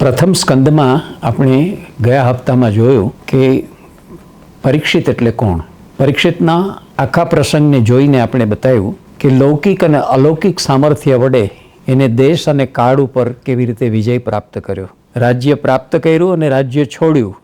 પ્રથમ સ્કંદમાં આપણે ગયા હપ્તામાં જોયું કે પરીક્ષિત એટલે કોણ? પરીક્ષિતના આખા પ્રસંગને જોઈને આપણે બતાવ્યું કે લૌકિક અને અલૌકિક સામર્થ્ય વડે એને દેશ અને કાળ ઉપર કેવી રીતે વિજય પ્રાપ્ત કર્યો. રાજ્ય પ્રાપ્ત કર્યું અને રાજ્ય છોડ્યું.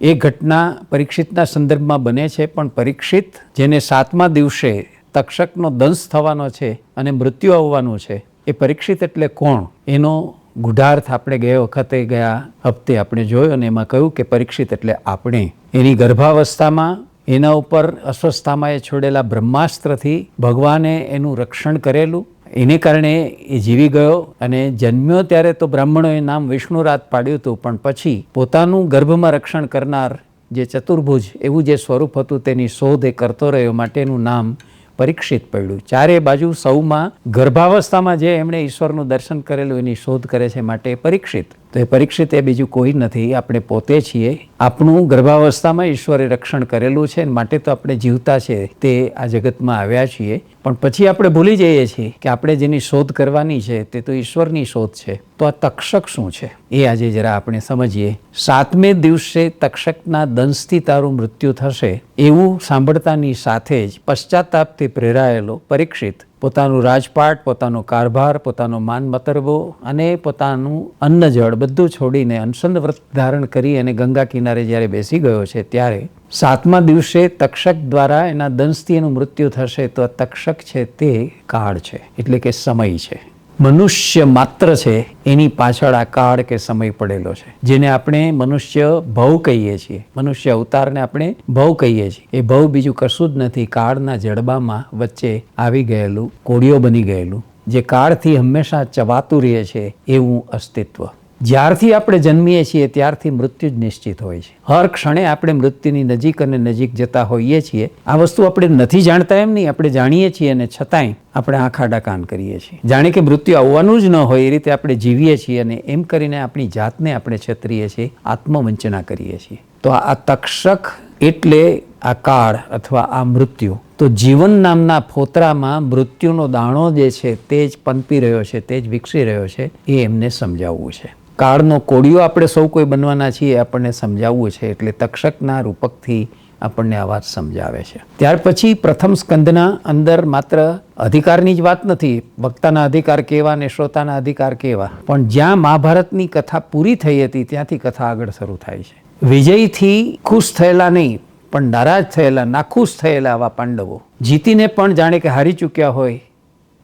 એ ઘટના પરીક્ષિતના સંદર્ભમાં બને છે, પણ પરીક્ષિત જેને સાતમા દિવસે તક્ષકનો દંશ થવાનો છે અને મૃત્યુ આવવાનું છે, એ પરીક્ષિત એટલે કોણ? એનો ગુઢાર્થ આપણે ગયા વખતે ગયા હપ્તે આપણે જોયો અને એમાં કહ્યું કે પરીક્ષિત એટલે આપણે. એની ગર્ભાવસ્થામાં એના ઉપર અસ્વસ્થામાં એ છોડેલા બ્રહ્માસ્ત્રથી ભગવાને એનું રક્ષણ કરેલું. એને કારણે એ જીવી ગયો અને જન્મ્યો ત્યારે તો બ્રાહ્મણોએ નામ વિષ્ણુરાત પાડ્યું હતું, પણ પછી પોતાનું ગર્ભમાં રક્ષણ કરનાર જે ચતુર્ભુજ એવું જે સ્વરૂપ હતું તેની શોધ એ કરતો રહ્યો માટેનું નામ પરીક્ષિત પડ્યું. ચારે બાજુ સૌમાં ગર્ભાવસ્થામાં જે એમણે ઈશ્વરનું દર્શન કરેલું એની શોધ કરે છે માટે પરીક્ષિત. તો એ પરીક્ષિત એ બીજું કોઈ નથી. આપણે પોતે છીએ. આપણું ગર્ભાવસ્થામાં ઈશ્વરે રક્ષણ કરેલું છે માટે તો આપણે જીવતા છે તે આ જગતમાં આવ્યા છીએ. પણ પછી આપણે ભૂલી જઈએ છીએ કે આપણે જેની શોધ કરવાની છે તે તો ઈશ્વરની શોધ છે. તો આ તક્ષક શું છે? એ આજે જરા આપણે સમજીએ. સાતમે દિવસે તક્ષકના દંશથી તારું મૃત્યુ થશે. એવું સાંભળતાની સાથે જ પશ્ચાતાપથી પ્રેરાયેલો, પરીક્ષિત પોતાનું રાજપાટ, પોતાનો કારભાર, પોતાનો માન મતરબો અને પોતાનું અન્ન જળ બધું છોડીને અનસંદ વ્રત ધારણ કરી અને ગંગા કિનારે જ્યારે બેસી ગયો છે ત્યારે સાતમા દિવસે તક્ષક દ્વારા એના દંશથી એનું મૃત્યુ થશે તો આ તક્ષક છે તે કાળ છે, એટલે કે સમય છે. મનુષ્ય માત્ર છે, એની પાછળ આ કાળ કે સમય પડેલો છે. જેને આપણે મનુષ્ય ભવ કહીએ છીએ. મનુષ્ય અવતારને આપણે ભવ કહીએ છીએ. એ ભવ બીજું કશું જ નથી. કાળના જડબામાં વચ્ચે આવી ગયેલું કોળિયો બની ગયેલું. જે કાળથી હંમેશા ચવાતું રહે છે, એવું અસ્તિત્વ. જ્યારથી આપણે જન્મીએ છીએ, ત્યારથી મૃત્યુ જ નિશ્ચિત હોય છે. હર ક્ષણે આપણે મૃત્યુની નજીક અને નજીક જતા હોઈએ છીએ. આ વસ્તુ આપણે નથી જાણતા એમ નહીં, આપણે જાણીએ છીએ અને છતાંય આપણે આંખ આડા કાન કરીએ છીએ. જાણે કે મૃત્યુ આવવાનું જ ન હોય એ રીતે આપણે જીવીએ છીએ અને એમ કરીને આપણી જાતને આપણે છેતરીએ છીએ, આત્મવંચના કરીએ છીએ. તો આ તક્ષક એટલે આ કાળ અથવા આ મૃત્યુ. તો જીવન નામના ફોતરામાં મૃત્યુનો દાણો જે છે તે જ પનપી રહ્યો છે, તે જ વિકસી રહ્યો છે, એ એમને સમજાવવું છે. કાળનો કોડિયો આપણે સૌ કોઈ બનવાના છીએ, આપણને સમજાવવું છે, એટલે તક્ષકના રૂપકથી આપણને આ વાત સમજાવે છે. ત્યાર પછી પ્રથમ સ્કંદના અંદર માત્ર અધિકારની જ વાત નથી, વક્તાના અધિકાર કેવા ને શ્રોતાના અધિકાર કેવા, પણ જ્યાં મહાભારતની કથા પૂરી થઈ હતી, ત્યાંથી કથા આગળ શરૂ થાય છે. વિજયથી ખુશ થયેલા નહીં, પણ નારાજ થયેલા, નાખુશ થયેલા આવા પાંડવો. જીતીને પણ જાણે કે હારી ચૂક્યા હોય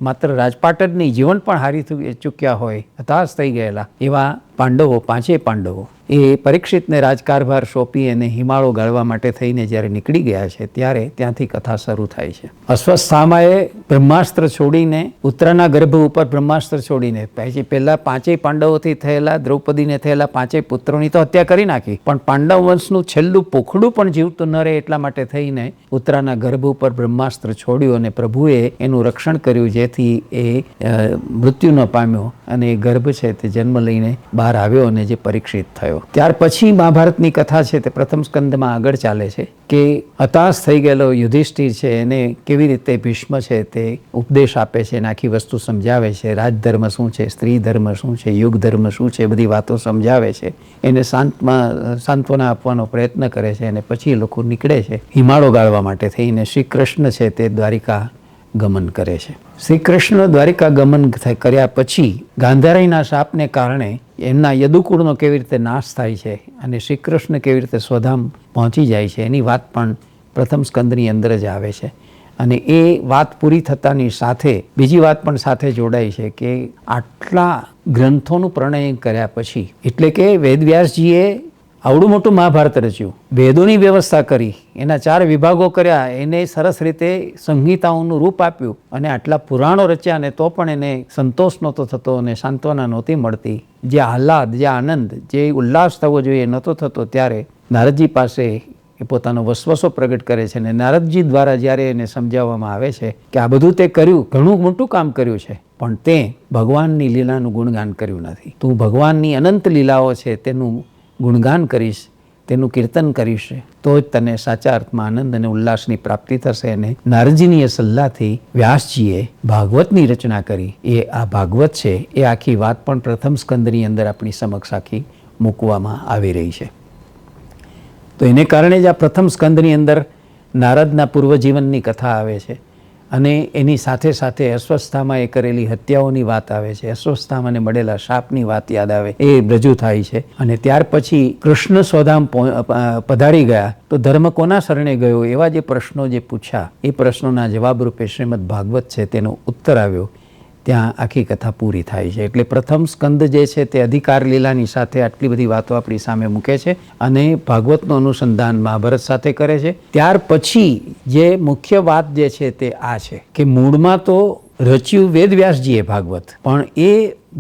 માત્ર રાજપાટ જ નહીં જીવન પણ હારી ચૂક્યા હોય હતાશ થઈ ગયેલા એવા પાંડવો, પાંચે પાંડવો. એ પરીક્ષિતને રાજકારભાર સોંપી અને હિમાળો ગાળવા માટે થઈને જ્યારે નીકળી ગયા છે, ત્યારે ત્યાંથી કથા શરૂ થાય છે. અશ્વસ્થામાએ બ્રહ્માસ્ત્ર છોડીને ઉત્તરાના ગર્ભ ઉપર બ્રહ્માસ્ત્ર છોડીને પછી પહેલાં પાંચેય પાંડવોથી થયેલા, દ્રૌપદીને થયેલા પાંચેય પુત્રોની તો હત્યા કરી નાખી. પણ પાંડવ વંશનું છેલ્લું પોખડું પણ જીવતું ન રહે એટલા માટે થઈને ઉત્તરાના ગર્ભ ઉપર બ્રહ્માસ્ત્ર છોડ્યું અને પ્રભુએ એનું રક્ષણ કર્યું, જેથી એ મૃત્યુ ન પામ્યો અને એ ગર્ભ છે તે જન્મ લઈને બહાર આવ્યો અને જે પરીક્ષિત થયો. ત્યાર પછી મહાભારતની કથા છે તે પ્રથમ સ્કંદમાં આગળ ચાલે છે કે હતાશ થઈ ગયેલો યુધિષ્ઠિર છે એને કેવી રીતે ભીષ્મ છે તે ઉપદેશ આપે છે અને આખી વસ્તુ સમજાવે છે. રાજધર્મ શું છે? સ્ત્રી ધર્મ શું છે? યુગ ધર્મ શું છે? બધી વાતો સમજાવે છે. એને શાંતમાં સાંત્વના આપવાનો પ્રયત્ન કરે છે અને પછી એ લોકો નીકળે છે હિમાળો ગાળવા માટે થઈને. શ્રી કૃષ્ણ છે તે દ્વારિકા ગમન કરે છે. શ્રી કૃષ્ણ દ્વારિકા ગમન કર્યા પછી ગાંધારીના શાપને કારણે એમના યદુકુળનો કેવી રીતે નાશ થાય છે અને શ્રી કૃષ્ણ કેવી રીતે સ્વધામ પહોંચી જાય છે એની વાત પણ પ્રથમ સ્કંદની અંદર જ આવે છે. અને એ વાત પૂરી થતાની સાથે બીજી વાત પણ સાથે જોડાય છે કે આટલા ગ્રંથોનું પ્રણયન કર્યા પછી એટલે કે વેદવ્યાસજીએ આવડું મોટું મહાભારત રચ્યું. વેદોની વ્યવસ્થા કરી, એના ચાર વિભાગો કર્યા, એને સરસ રીતે સંહિતાઓનું રૂપ આપ્યું અને આટલા પુરાણો રચ્યા અને તો પણ એને સંતોષ નહોતો થતો અને સાંત્વના નહોતી મળતી. જે આહલાદ, જે આનંદ, જે ઉલ્લાસ થવો જોઈએ નહોતો થતો ત્યારે નારદજી પાસે એ પોતાનો વસવસો પ્રગટ કરે છે અને નારદજી દ્વારા જ્યારે એને સમજાવવામાં આવે છે કે આ બધું તે કર્યું, ઘણું મોટું કામ કર્યું છે, પણ તે ભગવાનની લીલાનું ગુણગાન કર્યું નથી. તું ભગવાનની અનંત લીલાઓ છે તેનું ગુણગાન કરીશ, તેનું કીર્તન કરીશ, તો જ તને સાચા અર્થમાં આનંદ અને ઉલ્લાસની પ્રાપ્તિ થશે અને નારજીની એ સલ્લાથી વ્યાસજીએ ભાગવતની રચના કરી. એ આ ભાગવત છે, એ આખી વાત પણ પ્રથમ સ્કંદની અંદર આપણી સમક્ષ આખી મૂકવામાં આવી રહી છે. તો એને કારણે જ આ પ્રથમ સ્કંદની અંદર નારદના પૂર્વજીવનની કથા આવે છે. અને એની સાથે સાથે અસ્વસ્થામાં એ કરેલી હત્યાઓની વાત આવે છે. અસ્વસ્થામાં મળેલા શાપની વાત યાદ આવે. એ રજૂ થાય છે. અને ત્યાર પછી કૃષ્ણ સ્વધામ પધારી ગયા. તો ધર્મ કોના શરણે ગયો? એવા જે પ્રશ્નો જે પૂછ્યા, એ પ્રશ્નોના જવાબ રૂપે શ્રીમદ ભાગવત છે તેનો ઉત્તર આવ્યો. ત્યાં આખી કથા પૂરી થાય છે. એટલે પ્રથમ સ્કંદ જે છે તે અધિકાર લીલાની સાથે આટલી બધી વાતો આપણી સામે મૂકે છે અને ભાગવતનું અનુસંધાન મહાભારત સાથે કરે છે. ત્યાર પછી જે મુખ્ય વાત જે છે તે આ છે કે મૂળમાં તો રચ્યું વેદવ્યાસજીએ ભાગવત, પણ એ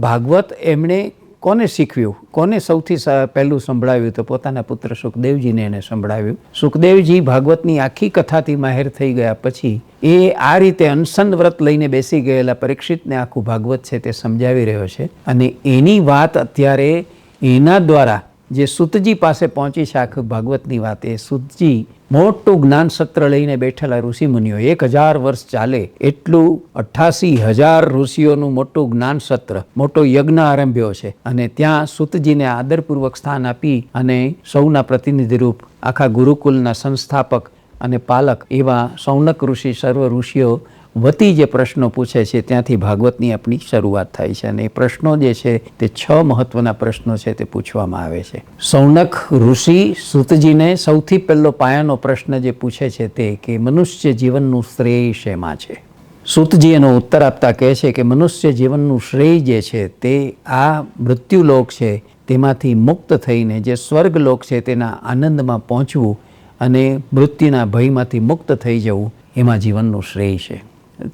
ભાગવત એમણે કોને શીખવ્યું કોને સૌથી પહેલું સંભળાવ્યું તો પોતાના પુત્ર સુખદેવજીને એને સંભળાવ્યું. સુખદેવજી ભાગવતની આખી કથાથી માહેર થઈ ગયા પછી એ આ રીતે અનસન વ્રત લઈને બેસી ગયેલા પરીક્ષિતને આખું ભાગવત છે તે સમજાવી રહ્યો છે. અને એની વાત અત્યારે એના દ્વારા જે સુતજી પાસે પહોંચી છે આખું ભાગવતની વાત, એ સુતજી મોટું જ્ઞાન સત્ર લઈને બેઠેલા ઋષિમુનિઓ, એક હજાર વર્ષ ચાલે એટલું અઠ્ઠાસી હજાર ઋષિઓનું મોટું જ્ઞાન સત્ર મોટો યજ્ઞ આરંભ્યો છે. અને ત્યાં સુતજીને આદરપૂર્વક સ્થાન આપી અને સૌના પ્રતિનિધિરૂપ આખા ગુરુકુલના સંસ્થાપક અને પાલક એવા સૌનક ઋષિ, સર્વ ઋષિઓ વતી જે પ્રશ્નો પૂછે છે, ત્યાંથી ભાગવતની આપણી શરૂઆત થાય છે. અને એ પ્રશ્નો જે છે, તે છ મહત્વના પ્રશ્નો છે તે પૂછવામાં આવે છે. સૌનક ઋષિ સુતજીને સૌથી પહેલો પાયાનો પ્રશ્ન જે પૂછે છે તે કે મનુષ્ય જીવનનું શ્રેય શેમાં છે? સુતજી એનો ઉત્તર આપતા કહે છે કે મનુષ્ય જીવનનું શ્રેય જે છે તે આ મૃત્યુલોક છે, તેમાંથી મુક્ત થઈને જે સ્વર્ગલોક છે તેના આનંદમાં પહોંચવું અને મૃત્યુના ભયમાંથી મુક્ત થઈ જવું એમાં જીવનનું શ્રેય છે.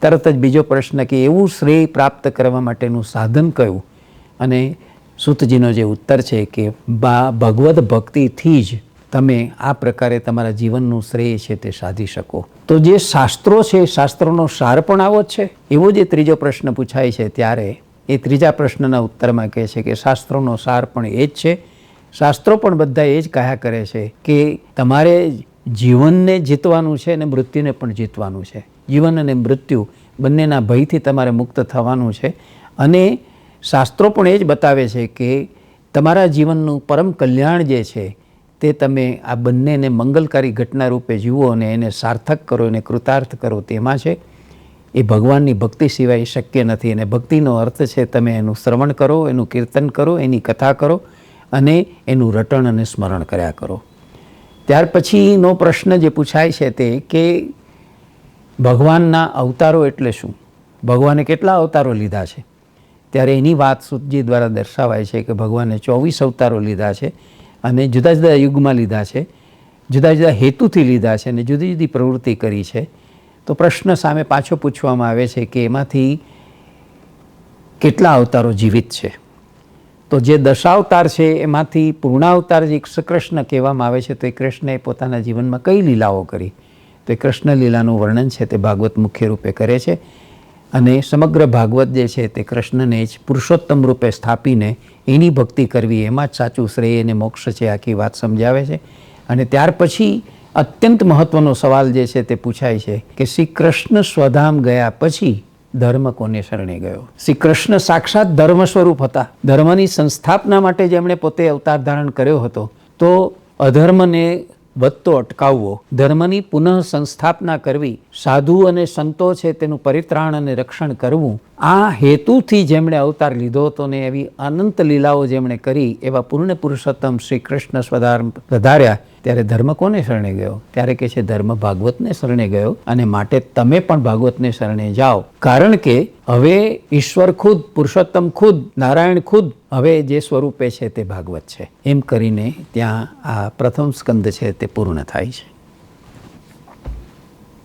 તરત જ બીજો પ્રશ્ન કે એવું શ્રેય પ્રાપ્ત કરવા માટેનું સાધન કયું? અને સુતજીનો જે ઉત્તર છે કે બા, ભગવદ્ ભક્તિથી જ તમે આ પ્રકારે તમારા જીવનનું શ્રેય છે તે સાધી શકો. તો જે શાસ્ત્રો છે, શાસ્ત્રોનો સાર પણ આવો જ છે? એવો જે ત્રીજો પ્રશ્ન પૂછાય છે ત્યારે એ ત્રીજા પ્રશ્નના ઉત્તરમાં કહે છે કે શાસ્ત્રોનો સાર પણ એ જ છે શાસ્ત્રો પણ બધા એ જ કહ્યા કરે છે કે તમારે જીવનને જીતવાનું છે અને મૃત્યુને પણ જીતવાનું છે. જીવન અને મૃત્યુ બંનેના ભયથી તમારે મુક્ત થવાનું છે. અને શાસ્ત્રો પણ એ જ બતાવે છે કે તમારા જીવનનું પરમ કલ્યાણ જે છે તે તમે આ બંનેને મંગલકારી ઘટના રૂપે જીવો અને એને સાર્થક કરો, એને કૃતાર્થ કરો તેમાં છે. એ ભગવાનની ભક્તિ સિવાય શક્ય નથી. અને ભક્તિનો અર્થ છે તમે એનું શ્રવણ કરો, એનું કીર્તન કરો, એની કથા કરો. અને એનું રટણ અને સ્મરણ કર્યા કરો. ત્યાર પછીનો પ્રશ્ન જે પૂછાય છે તે કે ભગવાનના અવતારો એટલે શું? ભગવાને કેટલા અવતારો લીધા છે? ત્યારે એની વાત સુતજી દ્વારા દર્શાવાય છે કે ભગવાને ચોવીસ અવતારો લીધા છે અને જુદા જુદા યુગમાં લીધા છે, જુદા જુદા હેતુથી લીધા છે અને જુદી જુદી પ્રવૃત્તિ કરી છે. તો પ્રશ્ન સામે પાછો પૂછવામાં આવે છે કે એમાંથી કેટલા અવતારો જીવિત છે? તો જે દશાવતાર છે એમાંથી પૂર્ણાવતાર જે કૃષ્ણ કહેવામાં આવે છે, તો એ કૃષ્ણએ પોતાના જીવનમાં કઈ લીલાઓ કરી? તો એ કૃષ્ણ લીલાનું વર્ણન છે, તે ભાગવત મુખ્ય રૂપે કરે છે. અને સમગ્ર ભાગવત જે છે, તે કૃષ્ણને જ પુરુષોત્તમ રૂપે સ્થાપીને એની ભક્તિ કરવી, એમાં જ સાચું શ્રેય અને મોક્ષ છે, આખી વાત સમજાવે છે. અને ત્યાર પછી અત્યંત મહત્વનો સવાલ જે છે, તે પૂછાય છે કે શ્રી કૃષ્ણ સ્વધામ ગયા પછી ધર્મ કોને શરણે ગયો? શ્રી કૃષ્ણ સાક્ષાત ધર્મ સ્વરૂપ હતા. ધર્મની સંસ્થાપના માટે જેમણે પોતે અવતાર ધારણ કર્યો હતો, તો અધર્મને વધતો અટકાવવો, ધર્મની પુનઃ સંસ્થાપના કરવી, સાધુ અને સંતો છે તેનું પરિત્રાણ અને રક્ષણ કરવું, આ હેતુથી જેમણે અવતાર લીધો હતો ને એવી અનંત લીલાઓ જેમણે કરી એવા પૂર્ણ પુરુષોત્તમ શ્રી કૃષ્ણ સ્વધાર પધાર્યા ત્યારે ધર્મ કોને શરણે ગયો? ત્યારે કે છે, ધર્મ ભાગવતને શરણે ગયો અને માટે તમે પણ ભાગવતને શરણે જાઓ. કારણ કે હવે ઈશ્વર ખુદ, પુરુષોત્તમ ખુદ, નારાયણ ખુદ હવે જે સ્વરૂપે છે તે ભાગવત છે. એમ કરીને ત્યાં આ પ્રથમ સ્કંદ છે તે પૂર્ણ થાય છે.